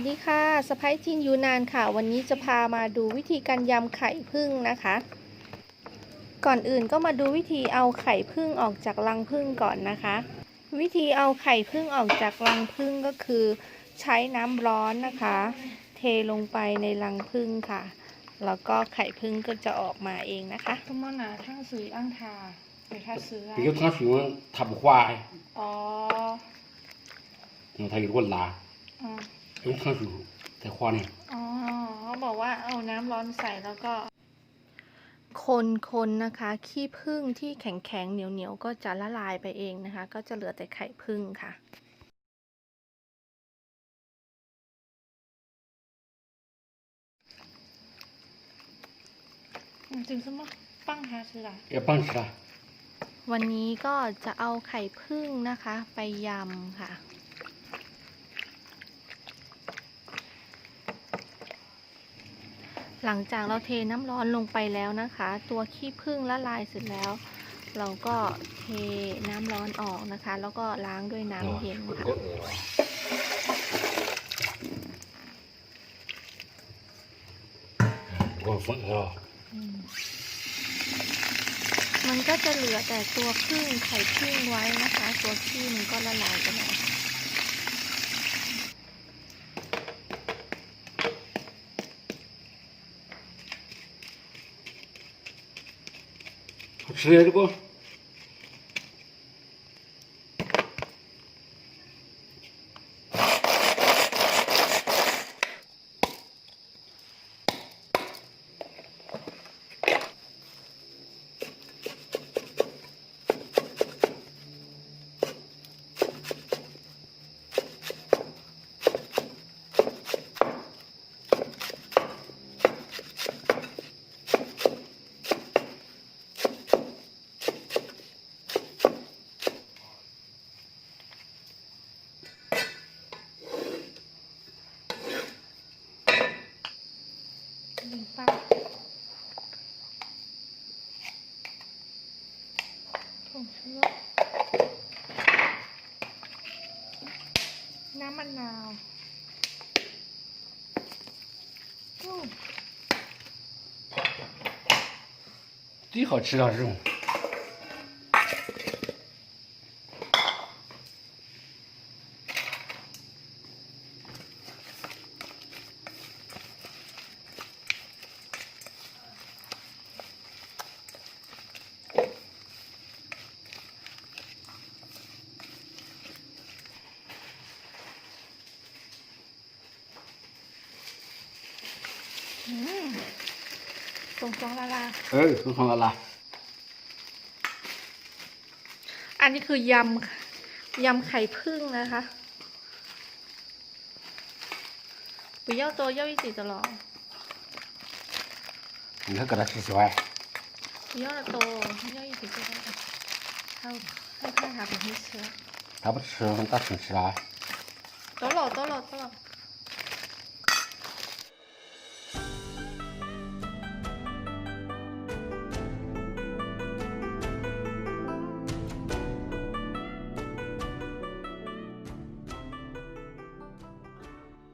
สะพ้ายจีนยูนานค่ะ วันนี้จะพามาดูวิธีการยำไข่ผึ้งนะคะ ก่อนอื่นก็มาดูวิธีเอาไข่ผึ้งออกจากรังผึ้งก่อนนะคะ วิธีเอาไข่ผึ้งออกจากรังผึ้งก็คือ ใช้น้ำร้อนนะคะ เทลงไปในรังผึ้งค่ะ แล้วก็ไข่ผึ้งก็จะออกมาเองนะคะ 那么拿汤水让它给它湿啊这。个汤水它不化，哦，因为它有个拉，嗯， ลุกข้างหูแต่คอเนี่ยอ๋อเขาบอกว่าเอาน้ำร้อนใส่แล้วก็ คนคนนะคะ ขี้ผึ้งที่แข็งแข็งเหนียวเหนียวก็จะละลายไปเองนะคะ ก็จะเหลือแต่ไข่พึ่งค่ะจริงๆมั้ปั้งหาสิละเอปั้งสิละวันนี้ก็จะเอาไข่พึ่งนะคะ ไปยำค่ะ หลังจากเราเทน้ำร้อนลงไปแล้วนะคะ ตัวขี้ผึ้งละลายเสร็จแล้ว เราก็เทน้ำร้อนออกนะคะ แล้วก็ล้างด้วยน้ำเย็นค่ะมันก็จะเหลือแต่ตัวผึ้งไข่ผึ้งไว้นะคะ ตัวขี้มันก็ละลายไปแล้ว Verbo 零八。ผงชูรสน้ำมะนาวอืม 最好吃了这种。 ส่งฟองละลา เออคืงของละลาอันนี้คือยำยำไข่พึ่งนะคะปุยเย่าโตเย่าวิจิตรหรอนี่คืระดาสวยปุยเย่าโตเย่าวิจิตรเขาให้ข้าหาผมให้เชื้อๆถ้าเป็นเสือมันตัดสินใจ โตะหล่อโตะหล่อโตะหล่อ